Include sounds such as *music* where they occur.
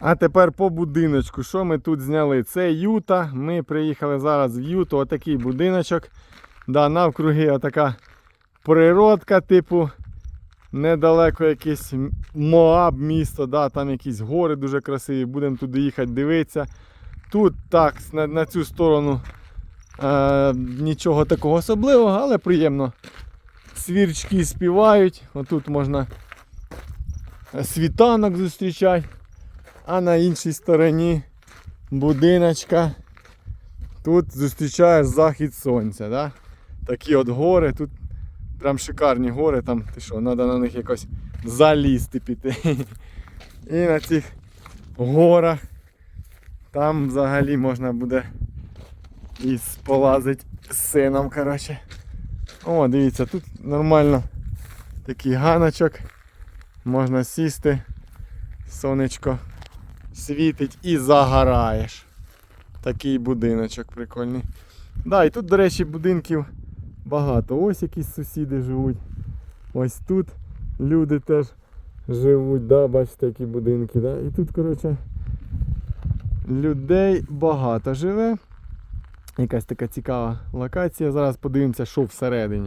А тепер по будиночку. Що ми тут зняли? Це Юта. Ми приїхали зараз в Юту. Отакий будиночок. Да, навкруги отака природка, типу. Недалеко якийсь Моаб місто, да, там якісь гори дуже красиві. Будемо туди їхати дивитися. Тут так, на, на цю сторону е, нічого такого особливого, але приємно. Свірчки співають. Отут можна е, світанок зустрічати. А на іншій стороні будиночка. Тут зустрічаєш захід сонця. Да? Такі от гори. Тут прям шикарні гори. Там ти що, треба на них якось залізти піти. *laughs* І на цих горах там взагалі можна буде і полазити з сином. коротше. О, дивіться, тут нормально такий ганочок. Можна сісти, сонечко світить і загораєш. Такий будиночок прикольний. Да, і тут, до речі, будинків багато. Ось якісь сусіди живуть. Ось тут люди теж живуть, да, бачите, які будинки. Да? І тут, коротше, людей багато живе. Якась така цікава локація. Зараз подивимося, що всередині.